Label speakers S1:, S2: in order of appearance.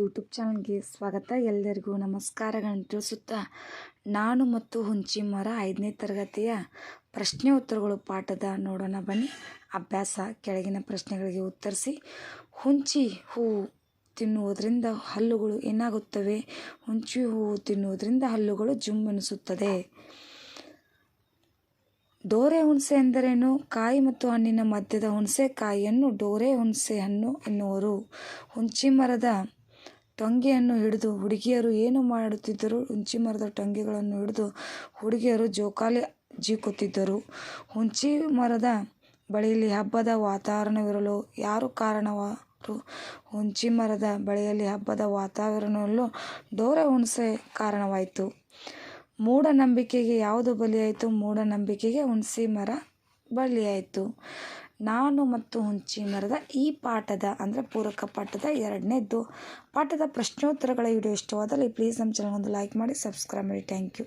S1: YouTube ಚಾನಲ್ಗೆ ಸ್ವಾಗತ. ಎಲ್ಲರಿಗೂ ನಮಸ್ಕಾರಗಳನ್ನು ತಿಳಿಸುತ್ತಾ ನಾನು ಮತ್ತು ಹುಂಚಿ ಮರ ಐದನೇ ತರಗತಿಯ ಪ್ರಶ್ನೆ ಉತ್ತರಗಳು ಪಾಠದ ನೋಡೋಣ ಬನ್ನಿ. ಅಭ್ಯಾಸ ಕೆಳಗಿನ ಪ್ರಶ್ನೆಗಳಿಗೆ ಉತ್ತರಿಸಿ. ಹುಂಚಿ ಹೂವು ತಿನ್ನುವುದರಿಂದ ಹಲ್ಲುಗಳು ಏನಾಗುತ್ತವೆ? ಹುಂಚಿ ಹೂವು ತಿನ್ನುವುದರಿಂದ ಹಲ್ಲುಗಳು ಜುಮ್ ಎನಿಸುತ್ತದೆ. ಡೋರೆ ಹುಣಸೆ ಎಂದರೇನು? ಕಾಯಿ ಮತ್ತು ಹಣ್ಣಿನ ಮಧ್ಯದ ಹುಣಸೆ ಕಾಯಿಯನ್ನು ಡೋರೆ ಹುಣಸೆ ಹಣ್ಣು ಎನ್ನುವರು. ಹುಂಚಿ ಮರದ ಟೊಂಗೆಯನ್ನು ಹಿಡಿದು ಹುಡುಗಿಯರು ಏನು ಮಾಡುತ್ತಿದ್ದರು? ಹುಂಚಿ ಮರದ ಟೊಂಗೆಗಳನ್ನು ಹಿಡಿದು ಹುಡುಗಿಯರು ಜೋಕಾಲಿ ಜೀಕುತ್ತಿದ್ದರು ಹುಂಚಿ ಮರದ ಬಳಿಯಲ್ಲಿ ಹಬ್ಬದ ವಾತಾವರಣವಿರಲು ಯಾರು ಕಾರಣವಾರು? ಹುಂಚಿ ಮರದ ಬಳಿಯಲ್ಲಿ ಹಬ್ಬದ ವಾತಾವರಣವಿರಲು ಡೋರೆ ಹುಣಸೆ ಕಾರಣವಾಯಿತು. ಮೂಢನಂಬಿಕೆಗೆ ಯಾವುದು ಬಲಿಯಾಯಿತು? ಮೂಢನಂಬಿಕೆಗೆ ಹುಣಸಿ ಮರ ಬಲಿಯಾಯಿತು. ನಾನು ಮತ್ತು ಹುಂಚಿ ಮರದ ಈ ಪಾಠದ, ಅಂದರೆ ಪೂರಕ ಪಾಠದ ಎರಡನೇದ್ದು ಪಾಠದ ಪ್ರಶ್ನೋತ್ತರಗಳ ವಿಡಿಯೋ ಇಷ್ಟವಾದಲ್ಲಿ ಪ್ಲೀಸ್ ನಮ್ಮ ಚಾನಲ್ ಒಂದು ಲೈಕ್ ಮಾಡಿ ಸಬ್ಸ್ಕ್ರೈಬ್ ಮಾಡಿ. Thank you